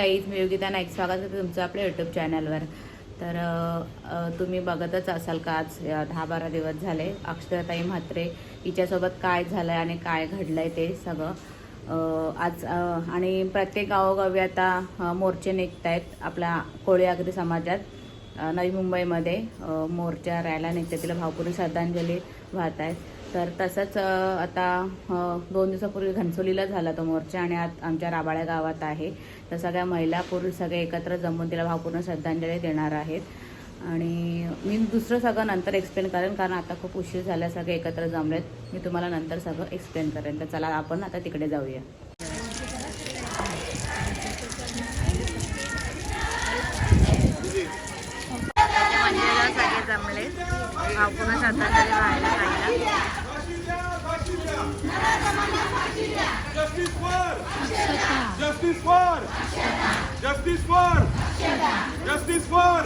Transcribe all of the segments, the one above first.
Guys मी योगिता नाईक स्वागत करते तुमचं आपल्या यूट्यूब चॅनलवर तर तुम्ही बघतच असाल का आज दहा बारा दिवस झाले. अक्षरताई म्हात्रे हिच्यासोबत काय झालं आहे आणि काय घडलं आहे ते सगळं. आज आणि प्रत्येक गावोगावी आता मोर्चे निघत आहेत आपल्या कोळी समाजात. नवी मुंबईमध्ये मोर्चा राहायला निघते तिला भावपूर्ण श्रद्धांजली वाहत आहेत तर तसंच आता दोन दिवसापूर्वी घनसोलीला झाला तो मोर्चा आणि आज आमच्या राबाळ्या गावात आहे. तर सगळ्या महिला पुरुष सगळे एकत्र जमून तिला भावपूर्ण श्रद्धांजली देणार आहेत. आणि मी दुसरं सगळं नंतर एक्सप्लेन करेन कारण आता खूप उशीर झाला सगळे एकत्र जमलेत. मी तुम्हाला नंतर सगळं एक्सप्लेन करेन. तर चला आपण आता तिकडे जाऊया. मंदिराला सगळे जमले भावपूर्ण श्रद्धांजली व्हायला जायला Justice for! Justice for! Justice for! Justice for!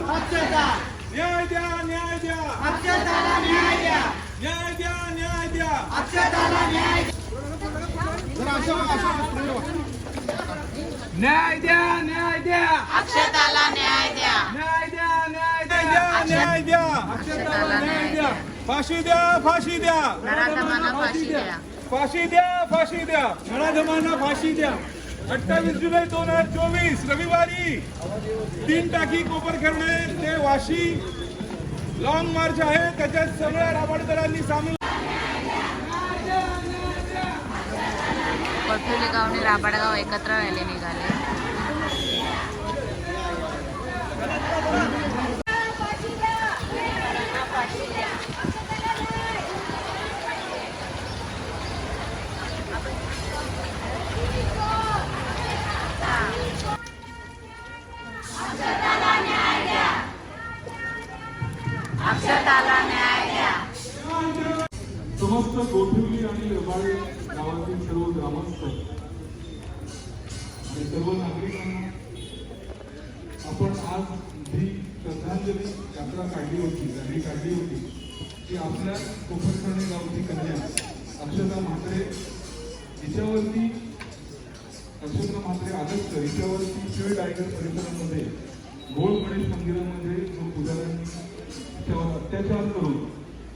न्याय द्या न्याय द्या न्याय द्या न्याय द्या न्याय द्या न्याय द्या अक्षताला न्याय द्या न्याय द्या न्याय द्या न्याय द्या. अक्षताला न्याय द्या. फाशी द्या फाशी द्या. फाशी द्या. फाशी द्या फाशी द्या. नराधमांना फाशी द्या. अठ्ठावीस जुलै दोन हजार चोवीस रविवारी तीन टाकी कोपरखेरणे ते वाशी लॉंग मार्च आहे. त्याच्यात सगळ्या राबडकरांनी सामील राबाडगाव एकत्र व्हायला निघाले. सर्व नागरिकांना आपण आज जी श्रद्धांजली यात्रा काढली होती रॅली काढली होती ती आपल्या कोपरखणे गावची कन्या अक्षता म्हात्रे हिच्यावरती अक्षता म्हात्रे आदर्श हिच्यावरती शिव टायगर परिसरामध्ये गोल गणेश मंदिरामध्ये जो पुजाऱ्यांनी तिच्यावर अत्याचार करून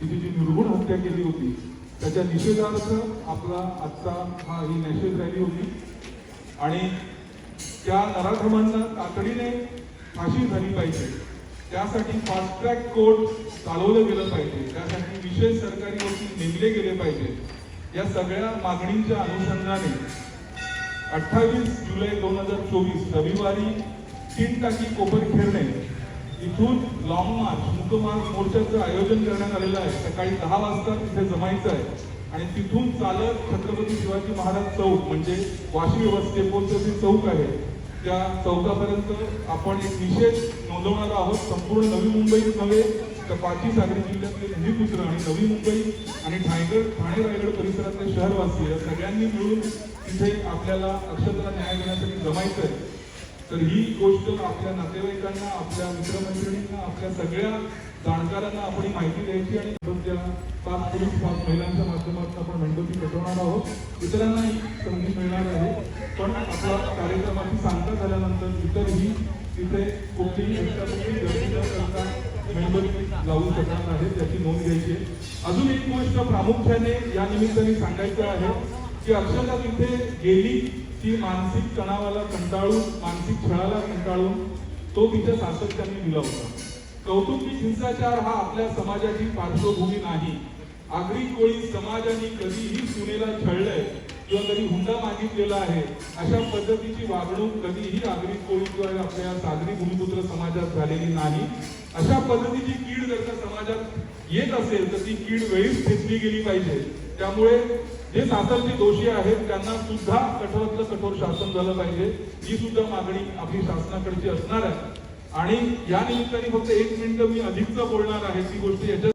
तिची जी निर्गुण हत्या केली होती त्याच्या निषेधार्थ आपला आत्ता हा ही नॅशनल रॅली होती. आणि त्या पराक्रमांना तातडीने फाशी झाली पाहिजे. त्यासाठी फास्ट ट्रॅक कोर्ट चालवलं गेलं पाहिजे. त्यासाठी विशेष सरकारी वकील नेमले गेले पाहिजे. या सगळ्या मागणींच्या अनुषंगाने अठ्ठावीस जुलै दोन हजार चोवीस रविवारी तीन टाकी कोपरखेरणे इथून लॉंग मार्च मुकमार्ग मोर्चाचं आयोजन करण्यात आलेलं आहे. सकाळी दहा वाजता तिथे जमायचं आहे. आणि तिथून चालत छत्रपती शिवाजी महाराज चौक म्हणजे वाशी व्यवस्थेपोचं जे चौक आहे त्या चौकापर्यंत आपण एक विशेष नोंदवणार आहोत. संपूर्ण नवी मुंबईत नव्हे तर पाची सागरी जिल्ह्यातले भूमिपुत्र आणि नवी मुंबई आणि ठाणेगड ठाणे रायगड परिसरातले शहरवासी सगळ्यांनी मिळून तिथे आपल्याला अक्षताला न्याय देण्यासाठी जमायचं आहे. तर ही गोष्ट आपल्या नातेवाईकांना आपल्या मित्रमैत्रिणींना आपल्या सगळ्या जाणकारांना आपण माहिती द्यायची आणि त्या पाच पुरुष पाच महिलांच्या माध्यमातून आपण मेणबत्ती पेटवणार आहोत. इतरांनाही संधी मिळणार आहे. पण आपला कार्यक्रमाची सांगता झाल्यानंतर इतरही तिथे कुठलीही गर्दी न करता मेणबत्ती लावू शकणार आहे त्याची नोंद घ्यायची अजून एक गोष्ट प्रामुख्याने या निमित्ताने सांगायचं आहे की अक्षरशः तिथे गेली ती मानसिक तणावाला कंटाळून मानसिक छळाला कंटाळून तो तिच्या सातत्याने दिला होता. कौटुंबिक हिंसाचार हा आपल्या समाजाची पार्श्वभूमी नाही. आगरी कोळी समाजाने कधीही सुनेला छळलंय किंवा कधी हुंडा मागितलेला आहे अशा पद्धतीची वागणूक कधीही आगरी कोळी किंवा आपल्या सागरी भूमिपुत्र समाजात झालेली नाही. अशा पद्धतीची कीड जर का समाजात येत असेल तर ती कीड वेळीच ठेचली गेली पाहिजे. त्यामुळे जे सासरचे दोषी आहेत त्यांना सुद्धा कठोरातलं कठोर शासन झालं पाहिजे. ही सुद्धा मागणी आपली शासनाकडची असणार आहे. आणि या निमित्ताने फक्त एक मिनिट मी अधिकच बोलणार आहे ती गोष्ट याच्या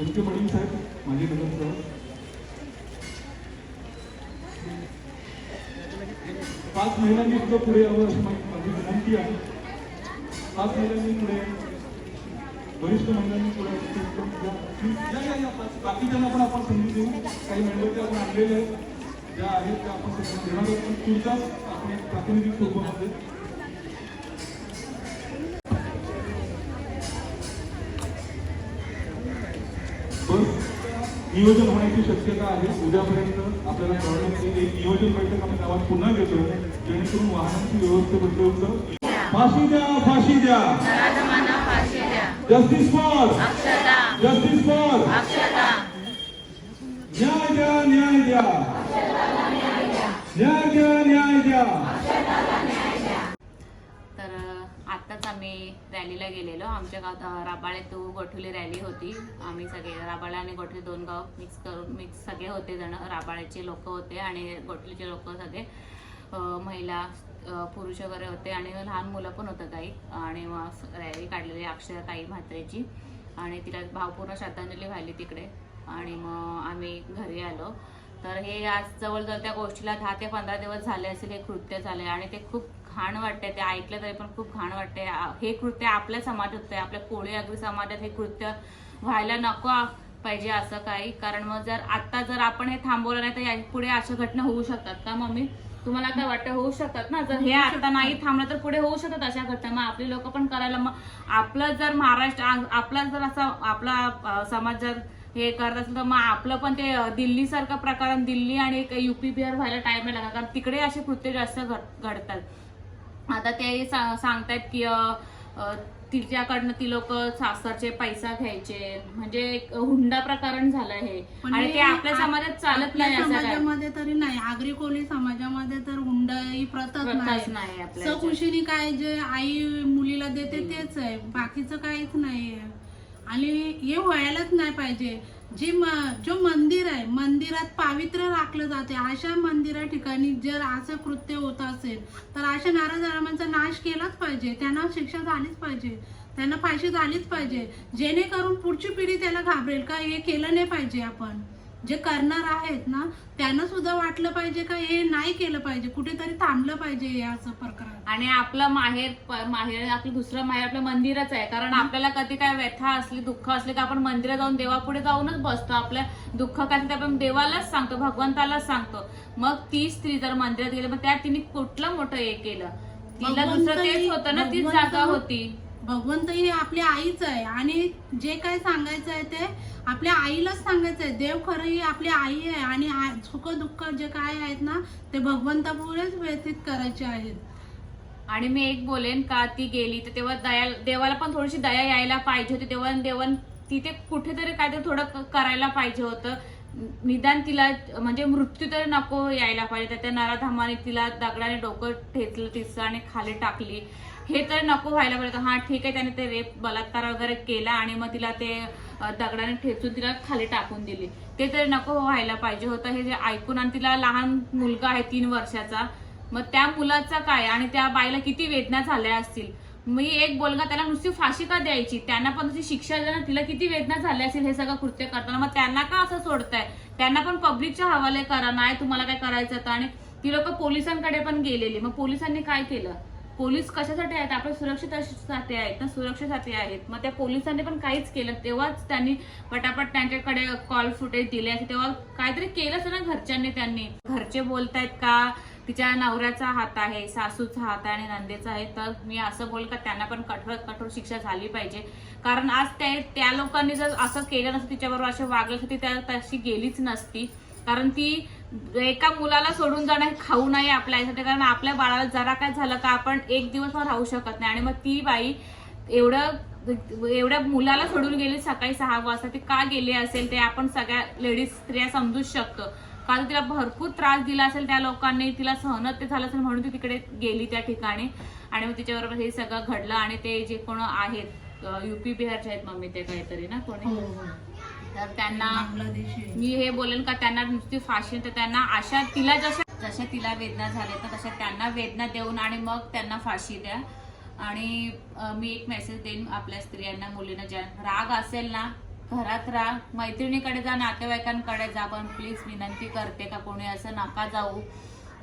एम के साहेब माझे नगर पाच महिन्यांनी पुढे यावं अशी माझी विनंती आहे. पाच महिन्यांनी पुढे वरिष्ठ मंडळांनी पुढे request बाकीच्यांना पण आपण संधी देऊ काही मेंबर आपण आणलेले आहेत. ज्या आहेत त्या आपण संधी देणार आहोत. पण आपण एक प्रातिनिधिक स्वरूपामध्ये. नियोजन होण्याची शक्यता आहे. उद्यापर्यंत आपल्याला कळण्याची एक नियोजन बैठक आपण गावात पुन्हा घेतो जेणेकरून वाहनांची व्यवस्थेबद्दल फाशी द्या फाशी द्या. जस्टिस फॉर जस्टिस फॉर न्याय द्या न्याय द्या. न्याय द्या न्याय द्या. तर आत्ताच आम्ही रॅलीला गेलेलो. आमच्या गावात राबाळे टू गोठुली रॅली होती. आम्ही सगळे राबाळे आणि गोठली दोन गाव मिक्स करून मिक्स सगळे होते जण. राबाळ्याचे लोक होते आणि गोठलीचे लोक सगळे महिला पुरुष वगैरे होते आणि लहान मुलं पण होतं काही. आणि मग रॅली काढलेली अक्षर काही म्हात्रेची. आणि तिला भावपूर्ण श्रद्धांजली व्हायली तिकडे. आणि मग आम्ही घरी आलो. तर हे आज जवळजवळ त्या गोष्टीला दहा ते पंधरा दिवस झाले असेल हे कृत्य झाले आणि ते खूप घाण वाटते ते ऐकलं तरी पण खूप घाण वाटते हे कृत्य आपल्या समाजात आहे आपल्या कोळी अग्री समाजात हे कृत्य व्हायला नको पाहिजे असं काही. कारण मग जर आत्ता जर आपण हे थांबवलं नाही तर या पुढे अशा घटना होऊ शकतात का मम्मी? तुम्हाला काय वाटतं होऊ शकतात ना? जर हे आता नाही थांबलं तर पुढे होऊ शकतात अशा घटना. मग आपली लोक पण करायला मग आपलं जर महाराष्ट्र आपला जर असा आपला समाज जर हे करत असेल तर मग आपलं पण ते दिल्ली सारखं प्रकार दिल्ली आणि युपी बिहार व्हायला टाइम लागला कारण तिकडे असे कृत्य जास्त घड- घडतात. आता ते सांगतायत की तिच्याकडनं ती लोक सासरचे पैसा घ्यायचे. म्हणजे एक हुंडा प्रकरण झालं हे. पण आणि हे ते आपल्या आ- समाजात चालत आपल्या नाही असं काय? समाजामध्ये तरी नाही. आगरी कोळी समाजामध्ये तर हुंडा ही प्रथाच प्रथाच नाही. नाही आपल्या. सकुशीने काय जे आई मुलीला देते तेच आहे. बाकीचं काहीच नाही आणि हे व्हायलाच नाही पाहिजे. जे म- जो मंदिर आहे मंदिरात पावित्र्य राखलं जाते. अशा मंदिरा ठिकाणी जर असं कृत्य होत असेल तर अशा नाराज नाश केलाच पाहिजे. त्यांना शिक्षा झालीच पाहिजे. त्यांना फाशी झालीच पाहिजे. जेणेकरून पुढची पिढी त्याला घाबरेल. का हे केलं नाही पाहिजे आपण? जे करणार आहेत ना त्यांना सुद्धा वाटलं पाहिजे का हे नाही केलं पाहिजे? कुठेतरी थांबलं पाहिजे असं प्रकार आणि आपलं माहेर प- माहेर आपलं दुसरं माहेर आपलं मंदिरच आहे. कारण आपल्याला कधी काय व्यथा असली दुःख असले की आपण मंदिरात जाऊन देवापुढे जाऊनच बसतो. आपल्या दुःख काय असेल ते आपण देवालाच सांगतो भगवंतालाच सांगतो. मग ती स्त्री जर मंदिरात गेली मग त्या तिने कुठलं मोठं हे केलं? तिला भगवंत दुसरं तेच होतं ना तीच भगवंत- जागा होती. भगवंत ही आपली आईच आहे. आणि जे काय सांगायचं आहे ते आपल्या आईलाच सांगायचं आहे. देव खरं ही आपली आई आहे आणि सुख दुःख जे काय आहेत ना ते भगवंतापुढेच व्यतीत करायचे आहेत. आणि मी एक बोलेन का ती गेली तर तेव्हा दया देवाला पण थोडीशी दया यायला पाहिजे होती. तेव्हा देवन तिथे कुठेतरी काहीतरी थोडं करायला पाहिजे होतं. निदान तिला म्हणजे मृत्यू तरी नको यायला पाहिजे. तर त्या नराधामाने तिला दगडाने डोकं ठेचलं तिचं आणि खाली टाकली. हे तर नको व्हायला पाहिजे. हा ठीक आहे त्याने ते रेप बलात्कार वगैरे केला आणि मग तिला ते दगडाने ठेचून तिला खाली टाकून दिली. ते तरी नको व्हायला पाहिजे होतं. हे जे ऐकून आणि तिला लहान मुलगा आहे तीन वर्षाचा मग त्या मुलाचा काय? आणि त्या बाईला किती वेदना झाल्या असतील? मी एक बोलगा त्याला नुसती फाशी का द्यायची? त्यांना पण तशी शिक्षा देणं तिला किती वेदना झाल्या असेल हे सगळं कृत्य करताना? मग त्यांना का असं सोडताय? त्यांना पण पब्लिकच्या हवाले करा नाही तुम्हाला काय करायचं होतं आणि ती लोक पोलिसांकडे पण गेलेली. मग पोलिसांनी काय केलं? पोलीस कशासाठी आहेत? आपल्या सुरक्षितसाठी आहेत ना? सुरक्षेसाठी आहेत. मग त्या पोलिसांनी पण काहीच केलं. तेव्हाच त्यांनी पटापट त्यांच्याकडे कॉल फुटेज दिले. असे तेव्हा काहीतरी केलं असं ना घरच्यांनी त्यांनी. घरचे बोलतायत का? तिच्या नवऱ्याचा हात आहे सासूचा हात आहे आणि नंदेचा आहे. तर मी असं बोल का त्यांना पण कठोर कठोर शिक्षा झाली पाहिजे. कारण आज त्या त्या लोकांनी जर असं केलं नसतं तिच्याबरोबर असे वागलं तर ती त्या तशी गेलीच नसती. कारण ती एका मुलाला सोडून जाणं खाऊ नये आपल्या आईसाठी कारण आपल्या बाळाला जरा काय झालं का आपण एक दिवस पण राहू शकत नाही. आणि मग ती बाई एवढं एवढ्या मुलाला सोडून गेली सकाळी सहा वाजता ती का गेली असेल? ते आपण सगळ्या लेडीज स्त्रिया समजूच शकतो. कारण तिला भरपूर त्रास दिला असेल त्या लोकांनी तिला सहनत ते झालं असेल म्हणून ती तिकडे गेली त्या ठिकाणी. आणि मग तिच्याबरोबर हे सगळं घडलं आणि ते जे कोण आहेत युपी बिहारचे आहेत मम्मी ते काहीतरी ना कोणी? हो, हो. तर त्यांना मी हे बोलेन का त्यांना नुसती फाशी तर त्यांना अशा तिला जशा जशा तिला वेदना झाल्या तर तशा त्यांना वेदना देऊन आणि मग त्यांना फाशी द्या. आणि मी एक मेसेज देईन आपल्या स्त्रियांना मुलींना ज्या राग असेल ना घरात राहा मैत्रिणीकडे जा नातेवाईकांकडे जा पण प्लीज विनंती करते का कोणी असं नका जाऊ.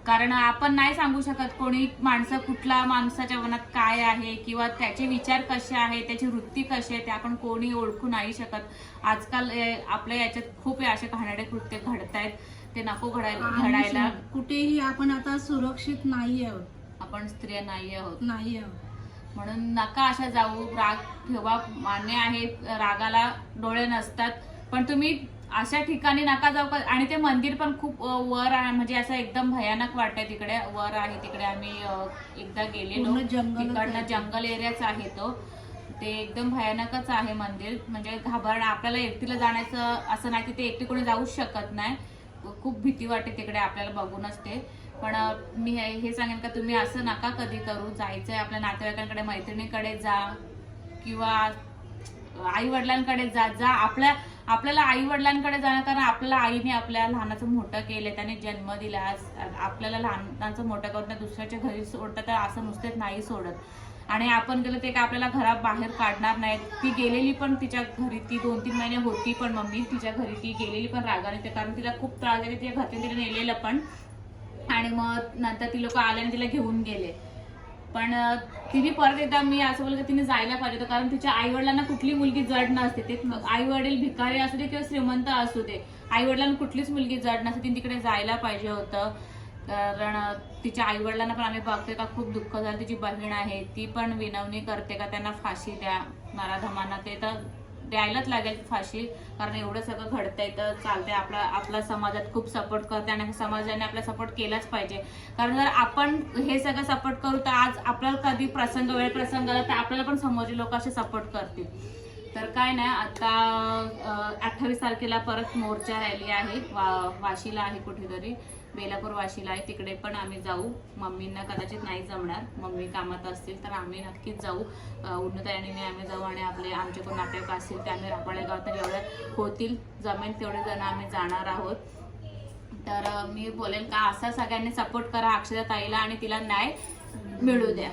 कारण आपण नाही सांगू शकत कोणी माणसं कुठला माणसाच्या मनात काय आहे किंवा त्याचे विचार कसे आहे त्याची वृत्ती कशी आहे ते आपण कोणी ओळखू नाही शकत. आजकाल आपल्या याच्यात खूप असे घाणेरडे कृत्य घडतायत. ते नको घडायला घडायला. कुठेही आपण आता सुरक्षित नाही आहोत. आपण स्त्रिया नाही आहोत. नाही आहोत. म्हणून नका अशा जाऊ राग ठेवा. मान्य आहे रागाला डोळे नसतात. पण तुम्ही अशा ठिकाणी नका जाऊ का- आणि ते मंदिर पण खूप वर आहे. म्हणजे असं एकदम भयानक वाटतंय तिकडे. वर आहे तिकडे. आम्ही एकदा गेलेलो. तिकडनं. जंगल एरियाच आहे तो. ते एकदम भयानकच आहे मंदिर. म्हणजे घाबरण आपल्याला एकटीला जाण्याचं असं नाही तिथे एकटी कोणी जाऊच शकत नाही. खूप भीती वाटते तिकडे आपल्याला बघूनच ते. पण मी हे हे सांगेन का तुम्ही असं नका कधी करू. जायचंय आपल्या नातेवाईकांकडे मैत्रिणीकडे जा किंवा आई वडिलांकडे जा. जा. आपल्या आपल्याला आई वडिलांकडे जाणं कारण आपल्याला आईने आपल्या लहानाचं मोठं केलं त्याने जन्म दिला आपल्याला लहानाचं मोठं करून दुसऱ्याच्या घरी सोडतं तर असं नुसतेच नाही सोडत. आणि आपण गेलो ते काय आपल्याला घरा बाहेर काढणार नाहीत. ती गेलेली पण तिच्या घरी ती दोन तीन महिने होती पण मम्मी तिच्या घरी ती गेलेली पण रागाने ते कारण तिला खूप त्रास दिले तिच्या घरच्या तिला नेलेलं पण. आणि मग नंतर ती लोक आले आणि तिला घेऊन गेले. पण तिने परत एकदा मी असं बोललं की तिने जायला पाहिजे होतं. कारण तिच्या आई वडिलांना कुठली मुलगी जड नसते. ते आई वडील भिकारी असू दे किंवा श्रीमंत असू दे आई वडिलांना कुठलीच मुलगी जड नसते. तिने तिकडे जायला पाहिजे होतं. कारण तिच्या आई वडिलांना पण आम्ही बघतोय का खूप दुःख झालं. तिची बहीण आहे. ती पण विनवणी करते का त्यांना फाशी द्या नराधमांना ते तर द्यायलाच लागेल फाशी कारण एवढं सगळं घडतंय तर चालतंय. आपला आपला समाजात खूप सपोर्ट करते आणि समाजाने आपला सपोर्ट केलाच पाहिजे. कारण जर आपण हे सगळं सपोर्ट करू तर आज आपल्याला कधी प्रसंग वेळ प्रसंग आला तर आपल्याला पण समोरचे लोक असे सपोर्ट करतील. तर काय नाही आता अठ्ठावीस तारखेला परत मोर्चा रॅली आहे वा वाशीला आहे कुठेतरी. बेलापूर वाशीला आहे तिकडे पण आम्ही जाऊ. मम्मींना कदाचित नाही जमणार. मम्मी कामात असतील तर आम्ही नक्कीच जाऊ. उन्नताई आम्ही जाऊ आणि आपले आमचे कोण नाटक असतील ते आम्ही रापाळे गाव तर जेवढे होतील जमेल तेवढे जण आम्ही जाणार आहोत. तर मी बोलेल का असा सगळ्यांनी सपोर्ट करा अक्षरा ताईला आणि तिला न्याय मिळू द्या.